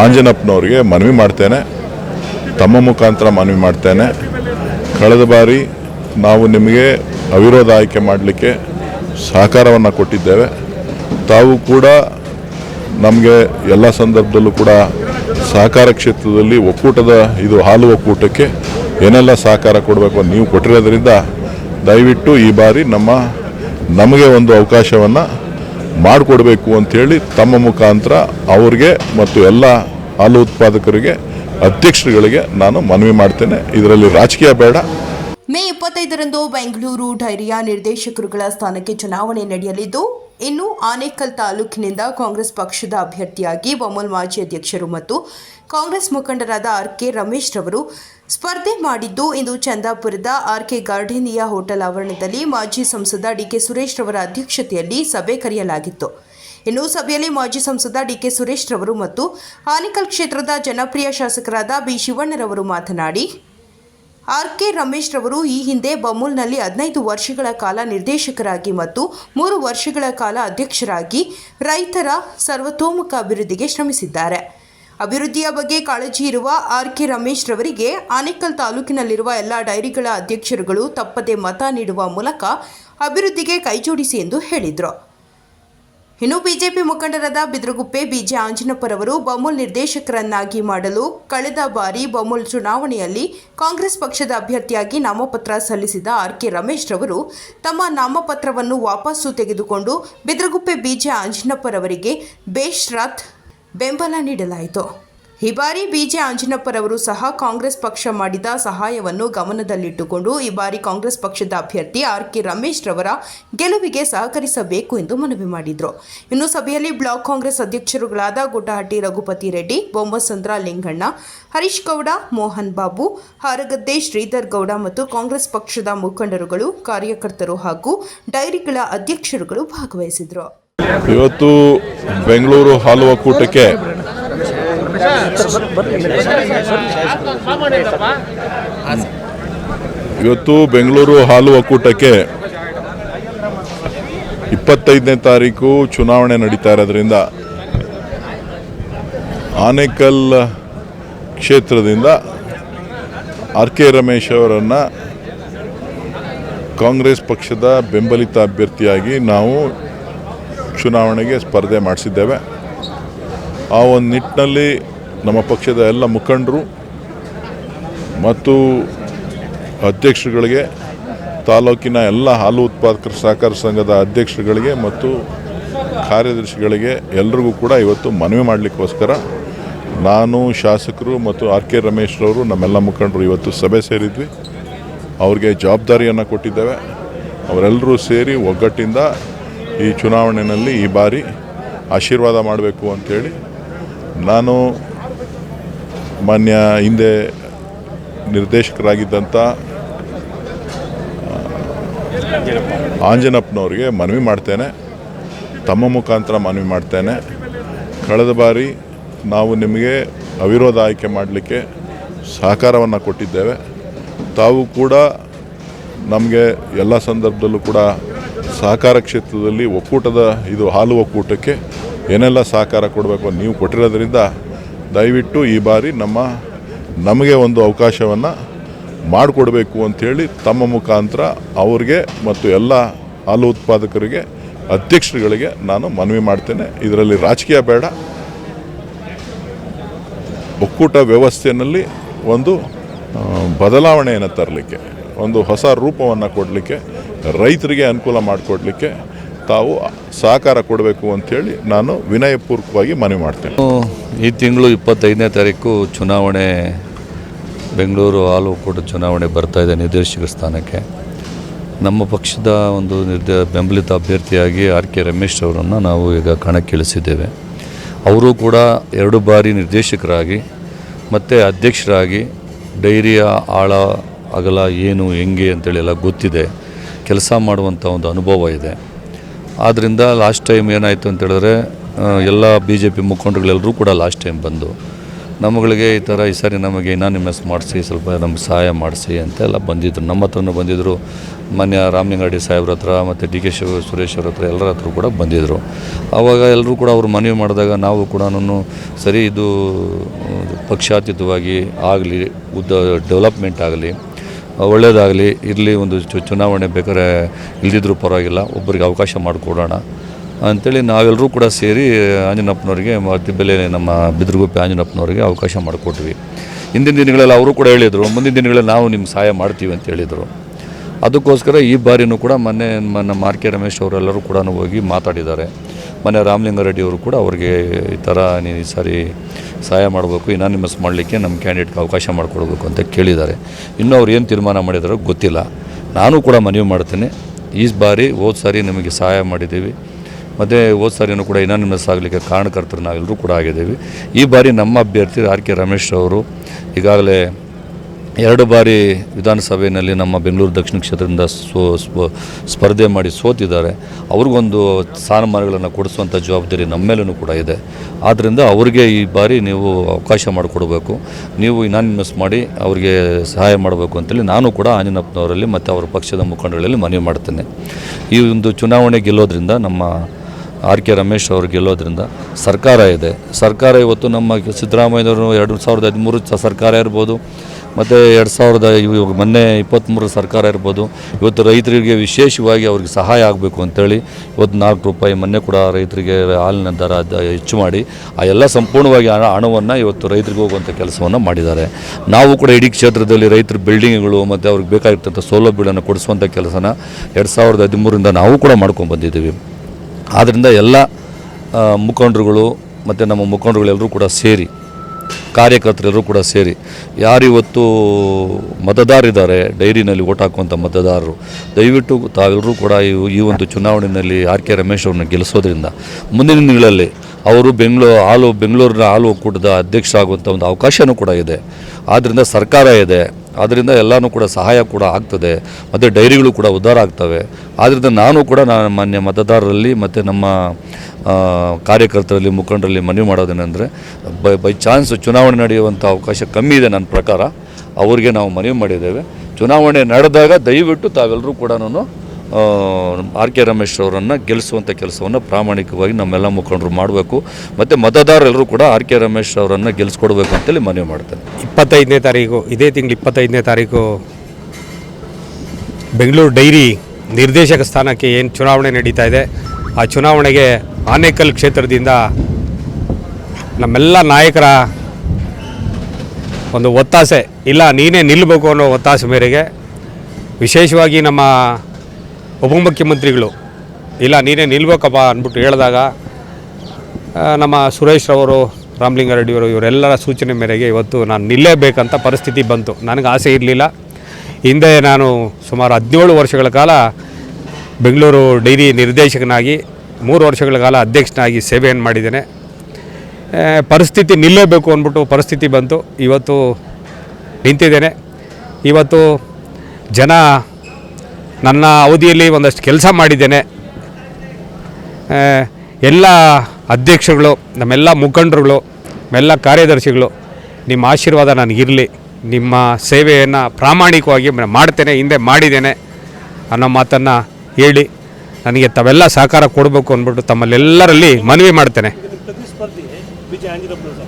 ಆಂಜನಪ್ಪನವ್ರಿಗೆ ಮನವಿ ಮಾಡ್ತೇನೆ. ತಮ್ಮ ಮುಖಾಂತರ ಮನವಿ ಮಾಡ್ತೇನೆ. ಕಳೆದ ಬಾರಿ ನಾವು ನಿಮಗೆ ಅವಿರೋಧ ಆಯ್ಕೆ ಮಾಡಲಿಕ್ಕೆ ಸಹಕಾರವನ್ನು ಕೊಟ್ಟಿದ್ದೇವೆ. ತಾವು ಕೂಡ ನಮಗೆ ಎಲ್ಲ ಸಂದರ್ಭದಲ್ಲೂ ಕೂಡ ಸಹಕಾರ ಕ್ಷೇತ್ರದಲ್ಲಿ ಒಕ್ಕೂಟದ ಇದು ಹಾಲು ಒಕ್ಕೂಟಕ್ಕೆ ಏನೆಲ್ಲ ಸಹಕಾರ ಕೊಡಬೇಕು ನೀವು ಕೊಟ್ಟಿರೋದ್ರಿಂದ ದಯವಿಟ್ಟು ಈ ಬಾರಿ ನಮ್ಮ ನಮಗೆ ಒಂದು ಅವಕಾಶವನ್ನು ಮಾಡಿಕೊಡ್ಬೇಕು ಅಂಥೇಳಿ ತಮ್ಮ ಮುಖಾಂತರ ಅವ್ರಿಗೆ ಮತ್ತು ಎಲ್ಲ ಹಾಲು ಉತ್ಪಾದಕರಿಗೆ, ಅಧ್ಯಕ್ಷರುಗಳಿಗೆ ನಾನು ಮನವಿ ಮಾಡ್ತೇನೆ. ಇದರಲ್ಲಿ ರಾಜಕೀಯ ಬೇಡ. ಮೇ ಇಪ್ಪತ್ತೈದರಂದು ಬೆಂಗಳೂರು ಡೈರಿಯಾ ನಿರ್ದೇಶಕರುಗಳ ಸ್ಥಾನಕ್ಕೆ ಚುನಾವಣೆ ನಡೆಯಲಿದ್ದು, ಇನ್ನು ಆನೇಕಲ್ ತಾಲೂಕಿನಿಂದ ಕಾಂಗ್ರೆಸ್ ಪಕ್ಷದ ಅಭ್ಯರ್ಥಿಯಾಗಿ ಬೊಮ್ಮಲ್ ಮಾಜಿ ಅಧ್ಯಕ್ಷರು ಮತ್ತು ಕಾಂಗ್ರೆಸ್ ಮುಖಂಡರಾದ ಆರ್ ಕೆ ರಮೇಶ್ ರವರು ಸ್ಪರ್ಧೆ ಮಾಡಿದ್ದು ಇಂದು ಚಂದಾಪುರದ ಆರ್ ಕೆ ಗಾರ್ಡೇನಿಯಾ ಹೋಟೆಲ್ ಆವರಣದಲ್ಲಿ ಮಾಜಿ ಸಂಸದ ಡಿಕೆ ಸುರೇಶ್ ರವರ ಅಧ್ಯಕ್ಷತೆಯಲ್ಲಿ ಸಭೆ ಕರೆಯಲಾಗಿತ್ತು. ಇನ್ನು ಸಭೆಯಲ್ಲಿ ಮಾಜಿ ಸಂಸದ ಡಿಕೆ ಸುರೇಶ್ ರವರು ಮತ್ತು ಆನಿಕಲ್ ಕ್ಷೇತ್ರದ ಜನಪ್ರಿಯ ಶಾಸಕರಾದ ಬಿ ಶಿವಣ್ಣರವರು ಮಾತನಾಡಿ ಆರ್ ಕೆ ರಮೇಶ್ ರವರು ಈ ಹಿಂದೆ ಬಮೂಲ್ನಲ್ಲಿ ಹದಿನೈದು ವರ್ಷಗಳ ಕಾಲ ನಿರ್ದೇಶಕರಾಗಿ ಮತ್ತು ಮೂರು ವರ್ಷಗಳ ಕಾಲ ಅಧ್ಯಕ್ಷರಾಗಿ ರೈತರ ಸರ್ವತೋಮುಖ ಅಭಿವೃದ್ಧಿಗೆ ಶ್ರಮಿಸಿದ್ದಾರೆ. ಅಭಿವೃದ್ಧಿಯ ಬಗ್ಗೆ ಕಾಳಜಿ ಇರುವ ಆರ್ ಕೆ ರಮೇಶ್ ರವರಿಗೆ ಆನೇಕಲ್ ತಾಲೂಕಿನಲ್ಲಿರುವ ಎಲ್ಲ ಡೈರಿಗಳ ಅಧ್ಯಕ್ಷರುಗಳು ತಪ್ಪದೆ ಮತ ನೀಡುವ ಮೂಲಕ ಅಭಿವೃದ್ಧಿಗೆ ಕೈಜೋಡಿಸಿ ಎಂದು ಹೇಳಿದರು. ಇನ್ನು ಬಿಜೆಪಿ ಮುಖಂಡರಾದ ಬಿದ್ರಗುಪ್ಪೆ, ಬಿಜೆ ಆಂಜನಪ್ಪರವರು ಬಮೂಲ್ ನಿರ್ದೇಶಕರನ್ನಾಗಿ ಮಾಡಲು ಕಳೆದ ಬಾರಿ ಬಮೂಲ್ ಚುನಾವಣೆಯಲ್ಲಿ ಕಾಂಗ್ರೆಸ್ ಪಕ್ಷದ ಅಭ್ಯರ್ಥಿಯಾಗಿ ನಾಮಪತ್ರ ಸಲ್ಲಿಸಿದ ಆರ್ ಕೆ ರಮೇಶ್ ರವರು ತಮ್ಮ ನಾಮಪತ್ರವನ್ನು ವಾಪಸ್ಸು ತೆಗೆದುಕೊಂಡು ಬಿದ್ರಗುಪ್ಪೆ, ಬಿಜೆ ಆಂಜನಪ್ಪರವರಿಗೆ ಬೇಶ್ರಾತ್ ಬೆಂಬಲ ನೀಡಲಾಯಿತು. ಈ ಬಾರಿ ಬಿಜೆ ಆಂಜನಪ್ಪರವರು ಸಹ ಕಾಂಗ್ರೆಸ್ ಪಕ್ಷ ಮಾಡಿದ ಸಹಾಯವನ್ನು ಗಮನದಲ್ಲಿಟ್ಟುಕೊಂಡು ಈ ಬಾರಿ ಕಾಂಗ್ರೆಸ್ ಪಕ್ಷದ ಅಭ್ಯರ್ಥಿ ಆರ್ ಕೆ ರಮೇಶ್ ರವರ ಗೆಲುವಿಗೆ ಸಹಕರಿಸಬೇಕು ಎಂದು ಮನವಿ ಮಾಡಿದರು. ಇನ್ನು ಸಭೆಯಲ್ಲಿ ಬ್ಲಾಕ್ ಕಾಂಗ್ರೆಸ್ ಅಧ್ಯಕ್ಷರುಗಳಾದ ಗುಡ್ಡಹಟ್ಟಿ ರಘುಪತಿ ರೆಡ್ಡಿ, ಬೊಮ್ಮಸಂದ್ರ ಲಿಂಗಣ್ಣ, ಹರೀಶ್ ಗೌಡ, ಮೋಹನ್ ಬಾಬು, ಹಾರಗದ್ದೆ ಶ್ರೀಧರ್ ಗೌಡ ಮತ್ತು ಕಾಂಗ್ರೆಸ್ ಪಕ್ಷದ ಮುಖಂಡರುಗಳು, ಕಾರ್ಯಕರ್ತರು ಹಾಗೂ ಡೈರಿಗಳ ಅಧ್ಯಕ್ಷರುಗಳು ಭಾಗವಹಿಸಿದರು. ಇವತ್ತು ಬೆಂಗಳೂರು ಹಾಲು ಒಕ್ಕೂಟಕ್ಕೆ ಇವತ್ತು ಬೆಂಗಳೂರು ಹಾಲು ಒಕ್ಕೂಟಕ್ಕೆ ಇಪ್ಪತ್ತೈದನೇ ತಾರೀಕು ಚುನಾವಣೆ ನಡೀತಾ ಇರೋದ್ರಿಂದ ಆನೇಕಲ್ ಕ್ಷೇತ್ರದಿಂದ ಆರ್ ಕೆ ರಮೇಶ್ ಅವರನ್ನು ಕಾಂಗ್ರೆಸ್ ಪಕ್ಷದ ಬೆಂಬಲಿತ ಅಭ್ಯರ್ಥಿಯಾಗಿ ನಾವು ಚುನಾವಣೆಗೆ ಸ್ಪರ್ಧೆ ಮಾಡಿಸಿದ್ದೇವೆ. ಆ ಒಂದು ನಿಟ್ಟಿನಲ್ಲಿ ನಮ್ಮ ಪಕ್ಷದ ಎಲ್ಲ ಮುಖಂಡರು ಮತ್ತು ಅಧ್ಯಕ್ಷರುಗಳಿಗೆ, ತಾಲೂಕಿನ ಎಲ್ಲ ಹಾಲು ಉತ್ಪಾದಕರ ಸಹಕಾರ ಸಂಘದ ಅಧ್ಯಕ್ಷರುಗಳಿಗೆ ಮತ್ತು ಕಾರ್ಯದರ್ಶಿಗಳಿಗೆ ಎಲ್ರಿಗೂ ಕೂಡ ಇವತ್ತು ಮನವಿ ಮಾಡಲಿಕ್ಕೋಸ್ಕರ ನಾನು, ಶಾಸಕರು ಮತ್ತು ಆರ್ ಕೆ ರಮೇಶ್ರವರು ನಮ್ಮೆಲ್ಲ ಮುಖಂಡರು ಇವತ್ತು ಸಭೆ ಸೇರಿದ್ವಿ. ಅವ್ರಿಗೆ ಜವಾಬ್ದಾರಿಯನ್ನು ಕೊಟ್ಟಿದ್ದೇವೆ. ಅವರೆಲ್ಲರೂ ಸೇರಿ ಒಗ್ಗಟ್ಟಿಂದ ಈ ಚುನಾವಣೆಯಲ್ಲಿ ಈ ಬಾರಿ ಆಶೀರ್ವಾದ ಮಾಡಬೇಕು ಅಂಥೇಳಿ ನಾನು ಮಾನ್ಯ ಹಿಂದೆ ನಿರ್ದೇಶಕರಾಗಿದ್ದಂಥ ಆಂಜನಪ್ಪನವ್ರಿಗೆ ಮನವಿ ಮಾಡ್ತೇನೆ. ತಮ್ಮ ಮುಖಾಂತರ ಮನವಿ ಮಾಡ್ತೇನೆ. ಕಳೆದ ಬಾರಿ ನಾವು ನಿಮಗೆ ಅವಿರೋಧ ಆಯ್ಕೆ ಮಾಡಲಿಕ್ಕೆ ಸಹಕಾರವನ್ನು ಕೊಟ್ಟಿದ್ದೇವೆ. ತಾವು ಕೂಡ ನಮಗೆ ಎಲ್ಲ ಸಂದರ್ಭದಲ್ಲೂ ಕೂಡ ಸಹಕಾರ ಕ್ಷೇತ್ರದಲ್ಲಿ ಒಕ್ಕೂಟದ ಇದು ಹಾಲು ಒಕ್ಕೂಟಕ್ಕೆ ಏನೆಲ್ಲ ಸಹಕಾರ ಕೊಡಬೇಕು ನೀವು ಕೊಟ್ಟಿರೋದ್ರಿಂದ ದಯವಿಟ್ಟು ಈ ಬಾರಿ ನಮ್ಮ, ನಮಗೆ ಒಂದು ಅವಕಾಶವನ್ನು ಮಾಡಿಕೊಡ್ಬೇಕು ಅಂಥೇಳಿ ತಮ್ಮ ಮುಖಾಂತರ ಅವ್ರಿಗೆ ಮತ್ತು ಎಲ್ಲ ಹಾಲು ಉತ್ಪಾದಕರಿಗೆ, ಅಧ್ಯಕ್ಷರುಗಳಿಗೆ ನಾನು ಮನವಿ ಮಾಡ್ತೇನೆ. ಇದರಲ್ಲಿ ರಾಜಕೀಯ ಬೇಡ. ಒಕ್ಕೂಟ ವ್ಯವಸ್ಥೆಯಲ್ಲಿ ಒಂದು ಬದಲಾವಣೆಯನ್ನು ತರಲಿಕ್ಕೆ, ಒಂದು ಹೊಸ ರೂಪವನ್ನು ಕೊಡಲಿಕ್ಕೆ ರೈತರಿಗೆ ಅನುಕೂಲ ಮಾಡಿಕೊಡ್ಲಿಕ್ಕೆ ತಾವು ಸಹಕಾರ ಕೊಡಬೇಕು ಅಂಥೇಳಿ ನಾನು ವಿನಯಪೂರ್ವಕವಾಗಿ ಮನವಿ ಮಾಡ್ತೇನೆ. ಈ ತಿಂಗಳು ಇಪ್ಪತ್ತೈದನೇ ತಾರೀಕು ಚುನಾವಣೆ, ಬೆಂಗಳೂರು ಹಾಲು ಒಕ್ಕೂಟ ಚುನಾವಣೆ ಬರ್ತಾ ಇದೆ ನಿರ್ದೇಶಕ ಸ್ಥಾನಕ್ಕೆ. ನಮ್ಮ ಪಕ್ಷದ ಒಂದು ನಿರ್ದ, ಬೆಂಬಲಿತ ಅಭ್ಯರ್ಥಿಯಾಗಿ ಆರ್ ಕೆ ರಮೇಶ್ ಅವರನ್ನು ನಾವು ಈಗ ಕಣಕ್ಕಿಳಿಸಿದ್ದೇವೆ. ಅವರು ಕೂಡ ಎರಡು ಬಾರಿ ನಿರ್ದೇಶಕರಾಗಿ ಮತ್ತು ಅಧ್ಯಕ್ಷರಾಗಿ ಡೈರಿಯ ಆಳ, ಅಗಲ ಏನು, ಹೆಂಗೆ ಅಂತೇಳಿ ಎಲ್ಲ ಗೊತ್ತಿದೆ. ಕೆಲಸ ಮಾಡುವಂಥ ಒಂದು ಅನುಭವ ಇದೆ. ಆದ್ದರಿಂದ ಲಾಸ್ಟ್ ಟೈಮ್ ಏನಾಯಿತು ಅಂತ ಹೇಳಿದ್ರೆ ಎಲ್ಲ ಬಿ ಜೆ ಪಿ ಮುಖಂಡರುಗಳೆಲ್ಲರೂ ಕೂಡ ಲಾಸ್ಟ್ ಟೈಮ್ ಬಂದು, ನಮ್ಮಗಳಿಗೆ ಈ ಥರ ಈ ಸಾರಿ ನಮಗೆ ಇನಾನಿಮಸ್ ಮಾಡಿಸಿ, ಸ್ವಲ್ಪ ನಮ್ಗೆ ಸಹಾಯ ಮಾಡಿಸಿ ಅಂತೆಲ್ಲ ಬಂದಿದ್ದರು ನಮ್ಮ ಹತ್ರನೂ ಬಂದಿದ್ದರು ಮಾನ್ಯ ರಾಮಲಿಂಗಾಡಿ ಸಾಹೇಬ್ರ ಹತ್ರ ಮತ್ತು ಡಿ ಕೆ ಶಿವ ಸುರೇಶ್ ಅವ್ರ ಹತ್ರ ಎಲ್ಲರ ಹತ್ರ ಕೂಡ ಬಂದಿದ್ದರು ಆವಾಗ ಎಲ್ಲರೂ ಕೂಡ ಅವರು ಮನವಿ ಮಾಡಿದಾಗ ನಾವು ಕೂಡ ಸರಿ ಇದು ಪಕ್ಷಾತೀತವಾಗಿ ಆಗಲಿ, ಉದ್ದ ಡೆವಲಪ್ಮೆಂಟ್ ಆಗಲಿ ಒಳ್ಳೆಯದಾಗಲಿ ಇರಲಿ, ಒಂದು ಚುನಾವಣೆ ಬೇಕಾದ್ರೆ ಇಲ್ದಿದ್ರೂ ಪರವಾಗಿಲ್ಲ, ಒಬ್ಬರಿಗೆ ಅವಕಾಶ ಮಾಡಿಕೊಡೋಣ. ಅಂಥೇಳಿ ನಾವೆಲ್ಲರೂ ಕೂಡ ಸೇರಿ ಆಂಜನಪ್ಪನವರಿಗೆ ಬೆಲೆ ನಮ್ಮ ಬಿದ್ರಗುಪ್ಪೆ ಆಂಜನಪ್ಪನವರಿಗೆ ಅವಕಾಶ ಮಾಡಿಕೊಟ್ವಿ. ಹಿಂದಿನ ದಿನಗಳಲ್ಲಿ ಅವರು ಕೂಡ ಹೇಳಿದರು, ಮುಂದಿನ ದಿನಗಳಲ್ಲಿ ನಾವು ನಿಮ್ಗೆ ಸಹಾಯ ಮಾಡ್ತೀವಿ ಅಂತ ಹೇಳಿದರು. ಅದಕ್ಕೋಸ್ಕರ ಈ ಬಾರಿನೂ ಕೂಡ ಮೊನ್ನೆ ನಮ್ಮ ಆರ್ ಕೆ ರಮೇಶ್ ಅವರೆಲ್ಲರೂ ಕೂಡ ಹೋಗಿ ಮಾತಾಡಿದ್ದಾರೆ. ಮೊನ್ನೆ ರಾಮಲಿಂಗಾರೆಡ್ಡಿ ಅವರು ಕೂಡ ಅವ್ರಿಗೆ ಈ ಥರ ನೀನು ಈ ಸಾರಿ ಸಹಾಯ ಮಾಡಬೇಕು ಇನಾನಿಮಸ್ ಮಾಡಲಿಕ್ಕೆ ನಮ್ಮ ಕ್ಯಾಂಡಿಡೇಟ್ಗೆ ಅವಕಾಶ ಮಾಡಿಕೊಡ್ಬೇಕು ಅಂತ ಕೇಳಿದ್ದಾರೆ. ಇನ್ನೂ ಅವ್ರು ಏನು ತೀರ್ಮಾನ ಮಾಡಿದಾರೋ ಗೊತ್ತಿಲ್ಲ. ನಾನು ಕೂಡ ಮನವಿ ಮಾಡ್ತೇನೆ. ಈ ಬಾರಿ ಹೋದ ಸಾರಿ ನಿಮಗೆ ಸಹಾಯ ಮಾಡಿದ್ದೀವಿ. ಮತ್ತು ಹೋದ ಸಾರಿನೂ ಕೂಡ ಇನಾನಿಮಸ್ ಆಗಲಿಕ್ಕೆ ಕಾರಣಕರ್ತರು ನಾವೆಲ್ಲರೂ ಕೂಡ ಆಗಿದ್ದೀವಿ. ಈ ಬಾರಿ ನಮ್ಮ ಅಭ್ಯರ್ಥಿ ಆರ್ ಕೆ ರಮೇಶ್ ಅವರು ಈಗಾಗಲೇ ಎರಡು ಬಾರಿ ವಿಧಾನಸಭೆಯಲ್ಲಿ ನಮ್ಮ ಬೆಂಗಳೂರು ದಕ್ಷಿಣ ಕ್ಷೇತ್ರದಿಂದ ಸೋ ಸ್ಪರ್ಧೆ ಮಾಡಿ ಸೋತಿದ್ದಾರೆ. ಅವ್ರಿಗೊಂದು ಸ್ಥಾನಮಾನಗಳನ್ನು ಕೊಡಿಸುವಂಥ ಜವಾಬ್ದಾರಿ ನಮ್ಮ ಮೇಲೂ ಕೂಡ ಇದೆ. ಆದ್ದರಿಂದ ಅವರಿಗೆ ಈ ಬಾರಿ ನೀವು ಅವಕಾಶ ಮಾಡಿಕೊಡ್ಬೇಕು. ನೀವು ಇನಾನಿಮಸ್ ಮಾಡಿ ಅವರಿಗೆ ಸಹಾಯ ಮಾಡಬೇಕು ಅಂತೇಳಿ ನಾನು ಕೂಡ ಆಂಜನಪ್ಪನವರಲ್ಲಿ ಮತ್ತು ಅವರ ಪಕ್ಷದ ಮುಖಂಡರಲ್ಲಿ ಮನವಿ ಮಾಡ್ತೇನೆ. ಈ ಒಂದು ಚುನಾವಣೆ ಗೆಲ್ಲೋದ್ರಿಂದ ನಮ್ಮ ಆರ್ ಕೆ ರಮೇಶ್ ಅವರು ಗೆಲ್ಲೋದ್ರಿಂದ ಸರ್ಕಾರ ಇದೆ. ಸರ್ಕಾರ ಇವತ್ತು ನಮ್ಮ ಸಿದ್ದರಾಮಯ್ಯವರು ಎರಡು ಸಾವಿರದ ಹದಿಮೂರು ಸರ್ಕಾರ ಇರ್ಬೋದು. ಮತ್ತು ಎರಡು ಸಾವಿರದ ಇವಾಗ ಮೊನ್ನೆ ಇಪ್ಪತ್ತ್ಮೂರು ಸರ್ಕಾರ ಇರ್ಬೋದು, ಇವತ್ತು ರೈತರಿಗೆ ವಿಶೇಷವಾಗಿ ಅವ್ರಿಗೆ ಸಹಾಯ ಆಗಬೇಕು ಅಂತೇಳಿ ಇವತ್ತು ನಾಲ್ಕು ರೂಪಾಯಿ ಮೊನ್ನೆ ಕೂಡ ರೈತರಿಗೆ ಹಾಲಿನ ದರ ಹೆಚ್ಚು ಮಾಡಿ, ಆ ಎಲ್ಲ ಸಂಪೂರ್ಣವಾಗಿ ಹಣ ಹಣವನ್ನು ಇವತ್ತು ರೈತರಿಗೆ ಹೋಗುವಂಥ ಕೆಲಸವನ್ನು ಮಾಡಿದ್ದಾರೆ. ನಾವು ಕೂಡ ಇಡೀ ಕ್ಷೇತ್ರದಲ್ಲಿ ರೈತರ ಬಿಲ್ಡಿಂಗ್ಗಳು ಮತ್ತು ಅವ್ರಿಗೆ ಬೇಕಾಗಿರ್ತಂಥ ಸೌಲಭ್ಯಗಳನ್ನು ಕೊಡಿಸುವಂಥ ಕೆಲಸನ ಎರಡು ಸಾವಿರದ ಹದಿಮೂರರಿಂದ ನಾವು ಕೂಡ ಮಾಡ್ಕೊಂಡು ಬಂದಿದ್ದೀವಿ. ಆದ್ದರಿಂದ ಎಲ್ಲ ಮುಖಂಡರುಗಳು ಮತ್ತು ನಮ್ಮ ಮುಖಂಡರುಗಳೆಲ್ಲರೂ ಕೂಡ ಸೇರಿ ಕಾರ್ಯಕರ್ತರೆಲ್ಲರೂ ಕೂಡ ಸೇರಿ. ಯಾರಿವತ್ತು ಮತದಾರರಿದ್ದಾರೆ, ಡೈರಿನಲ್ಲಿ ಓಟ್ ಹಾಕುವಂಥ ಮತದಾರರು, ದಯವಿಟ್ಟು ತಾವೆಲ್ಲರೂ ಕೂಡ ಈ ಈ ಒಂದು ಚುನಾವಣೆಯಲ್ಲಿ ಆರ್ ಕೆ ರಮೇಶ್ ಅವ್ರನ್ನ ಗೆಲ್ಲಿಸೋದ್ರಿಂದ ಮುಂದಿನ ದಿನಗಳಲ್ಲಿ ಅವರು ಬೆಂಗಳೂರು ಹಾಲು, ಬೆಂಗಳೂರಿನ ಹಾಲು ಒಕ್ಕೂಟದ ಅಧ್ಯಕ್ಷರಾಗುವಂಥ ಒಂದು ಅವಕಾಶವೂ ಕೂಡ ಇದೆ. ಆದ್ದರಿಂದ ಸರ್ಕಾರ ಇದೆ. ಆದ್ದರಿಂದ ಎಲ್ಲನೂ ಕೂಡ ಸಹಾಯ ಕೂಡ ಆಗ್ತದೆ, ಮತ್ತು ಡೈರಿಗಳು ಕೂಡ ಉದ್ಧಾರ ಆಗ್ತವೆ. ಆದ್ದರಿಂದ ನಾನು ಕೂಡ ನಾನು ಮಾನ್ಯ ಮತದಾರರಲ್ಲಿ ಮತ್ತು ನಮ್ಮ ಕಾರ್ಯಕರ್ತರಲ್ಲಿ, ಮುಖಂಡರಲ್ಲಿ ಮನವಿ ಮಾಡೋದೇನೆಂದರೆ ಬೈ ಬೈ ಚಾನ್ಸ್ ಚುನಾವಣೆ ನಡೆಯುವಂಥ ಅವಕಾಶ ಕಮ್ಮಿ ಇದೆ ನನ್ನ ಪ್ರಕಾರ. ಅವರಿಗೆ ನಾವು ಮನವಿ ಮಾಡಿದ್ದೇವೆ. ಚುನಾವಣೆ ನಡೆದಾಗ ದಯವಿಟ್ಟು ತಾವೆಲ್ಲರೂ ಕೂಡ ಆರ್ ಕೆ ರಮೇಶ್ ಅವರನ್ನು ಗೆಲ್ಲಿಸುವಂಥ ಕೆಲಸವನ್ನು ಪ್ರಾಮಾಣಿಕವಾಗಿ ನಮ್ಮೆಲ್ಲ ಮುಖಂಡರು ಮಾಡಬೇಕು. ಮತ್ತು ಮತದಾರರೆಲ್ಲರೂ ಕೂಡ ಆರ್ ಕೆ ರಮೇಶ್ ಅವರನ್ನು ಗೆಲ್ಲಿಸ್ಕೊಡ್ಬೇಕು ಅಂತೇಳಿ ಮನವಿ ಮಾಡ್ತೇನೆ ಇಪ್ಪತ್ತೈದನೇ ತಾರೀಕು, ಇದೇ ತಿಂಗಳು ಇಪ್ಪತ್ತೈದನೇ ತಾರೀಕು ಬೆಂಗಳೂರು ಡೈರಿ ನಿರ್ದೇಶಕ ಸ್ಥಾನಕ್ಕೆ ಏನು ಚುನಾವಣೆ ನಡೀತಾ ಇದೆ, ಆ ಚುನಾವಣೆಗೆ ಆನೇಕಲ್ ಕ್ಷೇತ್ರದಿಂದ ನಮ್ಮೆಲ್ಲ ನಾಯಕರ ಒಂದು ಒತ್ತಾಸೆ, ಇಲ್ಲ ನೀನೇ ನಿಲ್ಲಬೇಕು ಅನ್ನೋ ಒತ್ತಾಸೆ ಮೇರೆಗೆ ವಿಶೇಷವಾಗಿ ನಮ್ಮ ಉಪಮುಖ್ಯಮಂತ್ರಿಗಳು. ಇಲ್ಲ, ನೀನೇ ನಿಲ್ಬೇಕಪ್ಪ ಅಂದ್ಬಿಟ್ಟು ಹೇಳಿದಾಗ ನಮ್ಮ ಸುರೇಶ್ ರವರು ರಾಮಲಿಂಗಾರೆಡ್ಡಿಯವರು ಇವರೆಲ್ಲರ ಸೂಚನೆ ಮೇರೆಗೆ ಇವತ್ತು ನಾನು ನಿಲ್ಲೇಬೇಕಂತ ಪರಿಸ್ಥಿತಿ ಬಂತು. ನನಗೆ ಆಸೆ ಇರಲಿಲ್ಲ. ಹಿಂದೆ ನಾನು ಸುಮಾರು ಹದಿನೇಳು ವರ್ಷಗಳ ಕಾಲ ಬೆಂಗಳೂರು ಡೈರಿ ನಿರ್ದೇಶಕನಾಗಿ, ಮೂರು ವರ್ಷಗಳ ಕಾಲ ಅಧ್ಯಕ್ಷನಾಗಿ ಸೇವೆಯನ್ನು ಮಾಡಿದ್ದೇನೆ. ಪರಿಸ್ಥಿತಿ ನಿಲ್ಲೇಬೇಕು ಅಂದ್ಬಿಟ್ಟು ಪರಿಸ್ಥಿತಿ ಬಂತು. ಇವತ್ತು ನಿಂತಿದ್ದೇನೆ. ಇವತ್ತು ಜನ ನನ್ನ ಅವಧಿಯಲ್ಲಿ ಒಂದಷ್ಟು ಕೆಲಸ ಮಾಡಿದ್ದೇನೆ. ಎಲ್ಲ ಅಧ್ಯಕ್ಷಗಳು ನಮ್ಮೆಲ್ಲ ಮುಖಂಡರುಗಳು, ನಮ್ಮೆಲ್ಲ ಕಾರ್ಯದರ್ಶಿಗಳು, ನಿಮ್ಮ ಆಶೀರ್ವಾದ ನನಗಿರಲಿ. ನಿಮ್ಮ ಸೇವೆಯನ್ನು ಪ್ರಾಮಾಣಿಕವಾಗಿ ಮಾಡ್ತೇನೆ, ಹಿಂದೆ ಮಾಡಿದ್ದೇನೆ ಅನ್ನೋ ಮಾತನ್ನು ಹೇಳಿ, ನನಗೆ ತಾವೆಲ್ಲ ಸಹಕಾರ ಕೊಡಬೇಕು ಅಂದ್ಬಿಟ್ಟು ತಮ್ಮಲ್ಲೆಲ್ಲರಲ್ಲಿ ಮನವಿ ಮಾಡ್ತೇನೆ.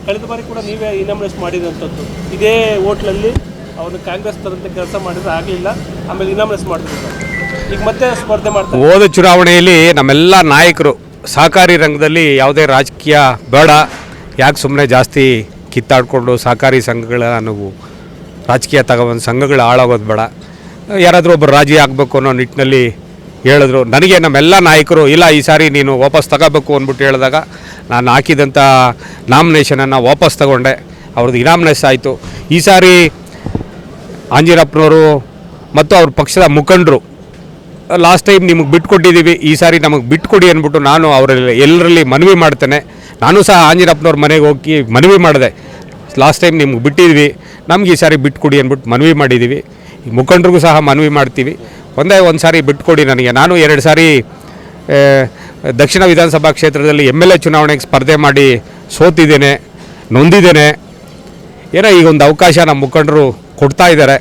ಕಳೆದ ಬಾರಿ ಕೂಡ ನೀವೇ ಇನಾಮಿನೇಷನ್ ಮಾಡಿದಂಥದ್ದು. ಇದೇ ಹೋಟ್ಲಲ್ಲಿ ಅವರು ಕಾಂಗ್ರೆಸ್ ತರಂತೆ ಕೆಲಸ ಮಾಡಿದ್ರೆ ಆಗಲಿಲ್ಲ, ಆಮೇಲೆ ಇನಾಮಿನೇಷನ್ ಮಾಡಿದ್ರು ಹೋದ ಚುನಾವಣೆಯಲ್ಲಿ ನಮ್ಮೆಲ್ಲ ನಾಯಕರು ಸಹಕಾರಿ ರಂಗದಲ್ಲಿ ಯಾವುದೇ ರಾಜಕೀಯ ಬೇಡ, ಯಾಕೆ ಸುಮ್ಮನೆ ಜಾಸ್ತಿ ಕಿತ್ತಾಡಿಕೊಂಡು ಸಹಕಾರಿ ಸಂಘಗಳ ನಾವು ರಾಜಕೀಯ ತಗೊಬಂದು ಸಂಘಗಳು ಹಾಳಾಗೋದು ಬೇಡ. ಯಾರಾದರೂ ಒಬ್ಬರು ರಾಜಿ ಆಗಬೇಕು ಅನ್ನೋ ನಿಟ್ಟಿನಲ್ಲಿ ಹೇಳಿದ್ರು. ನನಗೆ ನಮ್ಮೆಲ್ಲ ನಾಯಕರು, ಇಲ್ಲ ಈ ಸಾರಿ ನೀನು ವಾಪಸ್ ತಗೋಬೇಕು ಅಂದ್ಬಿಟ್ಟು ಹೇಳಿದಾಗ ನಾನು ಹಾಕಿದಂಥ ನಾಮಿನೇಷನನ್ನು ವಾಪಸ್ ತಗೊಂಡೆ. ಅವ್ರದ್ದು ಇನಾಮಿನೇಸ್ ಆಯಿತು. ಈ ಸಾರಿ ಆಂಜಿರಪ್ಪನವರು ಮತ್ತು ಅವ್ರ ಪಕ್ಷದ ಮುಖಂಡರು ಲಾಸ್ಟ್ ಟೈಮ್ ನಿಮಗೆ ಬಿಟ್ಕೊಟ್ಟಿದ್ದೀವಿ ಈ ಸಾರಿ ನಮಗೆ ಬಿಟ್ಕೊಡಿ ಅಂದ್ಬಿಟ್ಟು ನಾನು ಅವರಲ್ಲಿ ಎಲ್ಲರಲ್ಲಿ ಮನವಿ ಮಾಡ್ತೇನೆ. ನಾನು ಸಹ ಆಂಜನಪ್ಪನವ್ರ ಮನೆಗೆ ಹೋಗಿ ಮನವಿ ಮಾಡಿದೆ. ಲಾಸ್ಟ್ ಟೈಮ್ ನಿಮ್ಗೆ ಬಿಟ್ಟಿದ್ವಿ, ನಮ್ಗೆ ಈ ಸಾರಿ ಬಿಟ್ಕೊಡಿ ಅಂದ್ಬಿಟ್ಟು ಮನವಿ ಮಾಡಿದ್ದೀವಿ ಮುಖಂಡರಿಗೂ ಸಹ ಮನವಿ ಮಾಡ್ತೀವಿ. ಒಂದೇ ಒಂದು ಸಾರಿ ಬಿಟ್ಕೊಡಿ ನನಗೆ. ನಾನು ಎರಡು ಸಾರಿ ದಕ್ಷಿಣ ವಿಧಾನಸಭಾ ಕ್ಷೇತ್ರದಲ್ಲಿ ಎಂ ಎಲ್ ಎ ಚುನಾವಣೆಗೆ ಸ್ಪರ್ಧೆ ಮಾಡಿ ಸೋತಿದ್ದೇನೆ, ನೊಂದಿದ್ದೇನೆ. ಏನೋ ಈಗ ಒಂದು ಅವಕಾಶ ನಮ್ಮ ಮುಖಂಡರು ಕೊಡ್ತಾ ಇದ್ದಾರೆ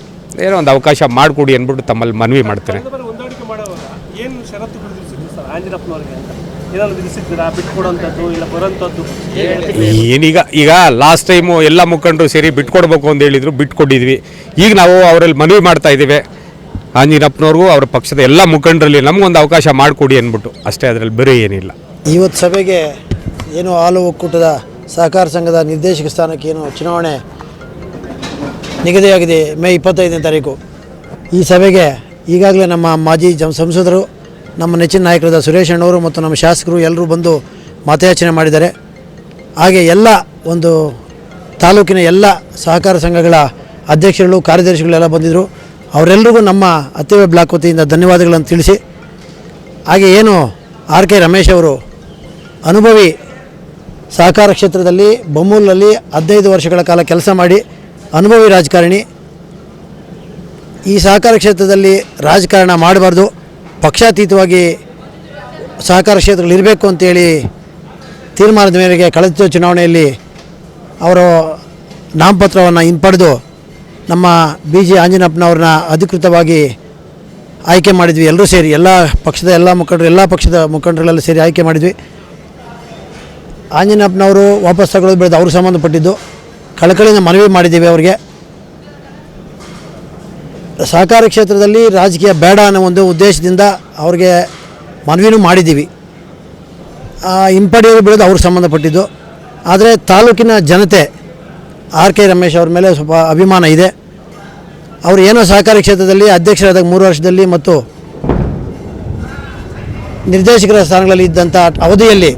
ಏನೋ ಒಂದು ಅವಕಾಶ ಮಾಡಿಕೊಡಿ ಅಂದ್ಬಿಟ್ಟು ತಮ್ಮಲ್ಲಿ ಮನವಿ ಮಾಡ್ತೇನೆ ಕಳೆದ ಬಾರಿ ಹೊಂದಾಣಿಕೆ ಮಾಡುವಾಗ ಏನು ಷರತ್ತುಗಳು ವಿಧಿಸಿದ್ರು ಸರ್ ಆಂಜನಪ್ಪನವರಿಗೆ ಅಂತ. ಏನಾದ್ರು ವಿಧಿಸಿದ್ದೀರಾ ಬಿಟ್ಕೊಡೋಂಥದ್ದು ಇಲ್ಲ ಬರೋಂಥದ್ದು? ಏನೀಗ ಈಗ ಲಾಸ್ಟ್ ಟೈಮು ಎಲ್ಲ ಮುಖಂಡರು ಸೇರಿ ಬಿಟ್ಕೊಡ್ಬೇಕು ಅಂತ ಹೇಳಿದ್ರು ಬಿಟ್ಕೊಟ್ಟಿದ್ವಿ. ಈಗ ನಾವು ಅವರಲ್ಲಿ ಮನವಿ ಮಾಡ್ತಾ ಇದ್ದೀವಿ. ಆಂಜಿನಪ್ಪನವ್ರಿಗೂ ಅವರ ಪಕ್ಷದ ಎಲ್ಲ ಮುಖಂಡರಲ್ಲಿ ನಮಗೊಂದು ಅವಕಾಶ ಮಾಡಿಕೊಡಿ ಅಂದ್ಬಿಟ್ಟು. ಅಷ್ಟೇ ಅದರಲ್ಲಿ ಬೇರೆ ಏನಿಲ್ಲ. ಇವತ್ತು ಸಭೆಗೆ ಏನು ಹಾಲು ಒಕ್ಕೂಟದ ಸಹಕಾರ ಸಂಘದ ನಿರ್ದೇಶಕ ಸ್ಥಾನಕ್ಕೆ ಏನು ಚುನಾವಣೆ ನಿಗದಿಯಾಗಿದೆ ಮೇ ಇಪ್ಪತ್ತೈದನೇ ತಾರೀಕು. ಈ ಸಭೆಗೆ ಈಗಾಗಲೇ ನಮ್ಮ ಮಾಜಿ ಜಂ ಸಂಸದರು ನಮ್ಮ ನೆಚ್ಚಿನ ನಾಯಕರಾದ ಸುರೇಶ್ ಅಣ್ಣವರು ಮತ್ತು ನಮ್ಮ ಶಾಸಕರು ಎಲ್ಲರೂ ಬಂದು ಮತಯಾಚನೆ ಮಾಡಿದ್ದಾರೆ. ಹಾಗೆ ಎಲ್ಲ ಒಂದು ತಾಲೂಕಿನ ಎಲ್ಲ ಸಹಕಾರ ಸಂಘಗಳ ಅಧ್ಯಕ್ಷರುಗಳು, ಕಾರ್ಯದರ್ಶಿಗಳೆಲ್ಲ ಬಂದಿದ್ದರು ಅವರೆಲ್ಲರಿಗೂ ನಮ್ಮ ಅತ್ತಿವೆ ಬ್ಲಾಕ್ ವತಿಯಿಂದ ಧನ್ಯವಾದಗಳನ್ನು ತಿಳಿಸಿ. ಹಾಗೆ ಏನು ಆರ್ ಕೆ ರಮೇಶ್ ಅವರು ಅನುಭವಿ ಸಹಕಾರ ಕ್ಷೇತ್ರದಲ್ಲಿ, ಬೊಮ್ಮೂರಿನಲ್ಲಿ ಹದಿನೈದು ವರ್ಷಗಳ ಕಾಲ ಕೆಲಸ ಮಾಡಿ ಅನುಭವಿ ರಾಜಕಾರಣಿ. ಈ ಸಹಕಾರ ಕ್ಷೇತ್ರದಲ್ಲಿ ರಾಜಕಾರಣ ಮಾಡಬಾರ್ದು. ಪಕ್ಷಾತೀತವಾಗಿ ಸಹಕಾರ ಕ್ಷೇತ್ರಗಳು ಇರಬೇಕು ಅಂತೇಳಿ ತೀರ್ಮಾನದ ಮೇರೆಗೆ ಕಳೆದ ಚುನಾವಣೆಯಲ್ಲಿ ಅವರು ನಾಮಪತ್ರವನ್ನು ಹಿಂಪಡೆದು ನಮ್ಮ ಬಿ ಜಿ ಆಂಜನಪ್ಪನವ್ರನ್ನ ಅಧಿಕೃತವಾಗಿ ಆಯ್ಕೆ ಮಾಡಿದ್ವಿ. ಎಲ್ಲರೂ ಸೇರಿ ಎಲ್ಲ ಪಕ್ಷದ ಎಲ್ಲ ಮುಖಂಡರು, ಎಲ್ಲ ಪಕ್ಷದ ಮುಖಂಡರುಗಳೆಲ್ಲ ಸೇರಿ ಆಯ್ಕೆ ಮಾಡಿದ್ವಿ. ಆಂಜನಪ್ಪನವರು ವಾಪಸ್ ತಗೊಳ್ಳೋದು ಬೆಳೆದು ಅವ್ರಿಗೆ ಸಂಬಂಧಪಟ್ಟಿದ್ದು. ಕಳಕಳಿಯಿಂದ ಮನವಿ ಮಾಡಿದ್ದೀವಿ ಅವರಿಗೆ. ಸಹಕಾರ ಕ್ಷೇತ್ರದಲ್ಲಿ ರಾಜಕೀಯ ಬೇಡ ಅನ್ನೋ ಒಂದು ಉದ್ದೇಶದಿಂದ ಅವ್ರಿಗೆ ಮನವಿನೂ ಮಾಡಿದ್ದೀವಿ. ಹಿಂಪಡೆಯೋದು ಬಿಡೋದು ಅವ್ರಿಗೆ ಸಂಬಂಧಪಟ್ಟಿದ್ದು. ಆದರೆ ತಾಲೂಕಿನ ಜನತೆ, ಆರ್ ಕೆ ರಮೇಶ್ ಅವ್ರ ಮೇಲೆ ಸ್ವಲ್ಪ ಅಭಿಮಾನ ಇದೆ. ಅವರು ಏನೋ ಸಹಕಾರಿ ಕ್ಷೇತ್ರದಲ್ಲಿ ಅಧ್ಯಕ್ಷರಾದಾಗ ಮೂರು ವರ್ಷದಲ್ಲಿ ಮತ್ತು ನಿರ್ದೇಶಕರ ಸ್ಥಾನಗಳಲ್ಲಿ ಇದ್ದಂಥ ಅವಧಿಯಲ್ಲಿ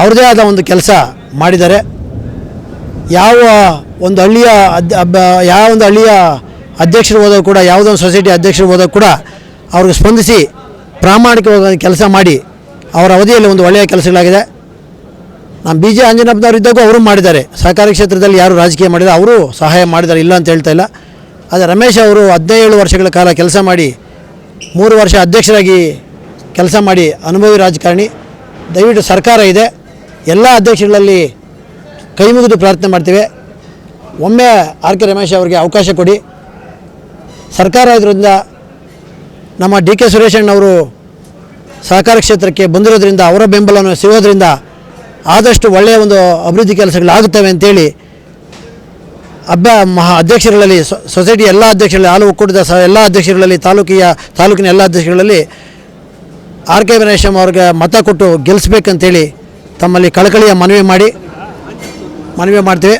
ಅವ್ರದ್ದೇ ಆದ ಒಂದು ಕೆಲಸ ಮಾಡಿದ್ದಾರೆ. ಯಾವ ಒಂದು ಹಳ್ಳಿಯ ಅದ್ ಯಾವ ಒಂದು ಹಳ್ಳಿಯ ಅಧ್ಯಕ್ಷರು ಹೋದಾಗ ಕೂಡ, ಯಾವುದೋ ಒಂದು ಸೊಸೈಟಿ ಅಧ್ಯಕ್ಷರು ಹೋದಾಗ ಕೂಡ ಅವ್ರಿಗೆ ಸ್ಪಂದಿಸಿ ಪ್ರಾಮಾಣಿಕವಾಗಿ ಕೆಲಸ ಮಾಡಿ ಅವರ ಅವಧಿಯಲ್ಲಿ ಒಂದು ಒಳ್ಳೆಯ ಕೆಲಸಗಳಾಗಿದೆ. ನಮ್ಮ ಬಿ ಜೆ ಆಂಜನಪ್ಪನವ್ರು ಇದ್ದಾಗೂ ಅವರು ಮಾಡಿದ್ದಾರೆ. ಸಹಕಾರಿ ಕ್ಷೇತ್ರದಲ್ಲಿ ಯಾರು ರಾಜಕೀಯ ಮಾಡಿದ್ದಾರೆ ಅವರು ಸಹಾಯ ಮಾಡಿದ್ದಾರೆ, ಇಲ್ಲ ಅಂತ ಹೇಳ್ತಾ ಇಲ್ಲ. ಆದರೆ ರಮೇಶ್ ಅವರು ಹದಿನೇಳು ವರ್ಷಗಳ ಕಾಲ ಕೆಲಸ ಮಾಡಿ, ಮೂರು ವರ್ಷ ಅಧ್ಯಕ್ಷರಾಗಿ ಕೆಲಸ ಮಾಡಿ ಅನುಭವಿ ರಾಜಕಾರಣಿ. ದಯವಿಟ್ಟು ಸರ್ಕಾರ ಇದೆ, ಎಲ್ಲ ಅಧ್ಯಕ್ಷಗಳಲ್ಲಿ ಕೈ ಮುಗಿದು ಪ್ರಾರ್ಥನೆ ಮಾಡ್ತೇವೆ. ಒಮ್ಮೆ ಆರ್ ಕೆ ರಮೇಶ್ ಅವರಿಗೆ ಅವಕಾಶ ಕೊಡಿ. ಸರ್ಕಾರ ಇದರಿಂದ ನಮ್ಮ ಡಿ ಕೆ ಸುರೇಶಣ್ಣವರು ಸಹಕಾರ ಕ್ಷೇತ್ರಕ್ಕೆ ಬಂದಿರೋದ್ರಿಂದ, ಅವರ ಬೆಂಬಲವನ್ನು ಸಿಗೋದ್ರಿಂದ ಆದಷ್ಟು ಒಳ್ಳೆಯ ಒಂದು ಅಭಿವೃದ್ಧಿ ಕೆಲಸಗಳಾಗುತ್ತವೆ ಅಂತೇಳಿ ಅಬ್ಬ ಮಹಾ ಅಧ್ಯಕ್ಷರುಗಳಲ್ಲಿ ಸೊಸೈಟಿ ಎಲ್ಲ ಅಧ್ಯಕ್ಷರಲ್ಲಿ, ಹಾಲು ಒಕ್ಕೂಟದ ಸ, ಎಲ್ಲ ಅಧ್ಯಕ್ಷರುಗಳಲ್ಲಿ, ತಾಲೂಕಿಯ, ತಾಲೂಕಿನ ಎಲ್ಲ ಅಧ್ಯಕ್ಷರುಗಳಲ್ಲಿ ಆರ್ ಕೆ ಗಣೇಶಮ್ ಅವ್ರಿಗೆ ಮತ ಕೊಟ್ಟು ಗೆಲ್ಲಿಸ್ಬೇಕಂತೇಳಿ ತಮ್ಮಲ್ಲಿ ಕಳಕಳಿಯ ಮನವಿ ಮಾಡಿ, ಮನವಿ ಮಾಡ್ತೀವಿ.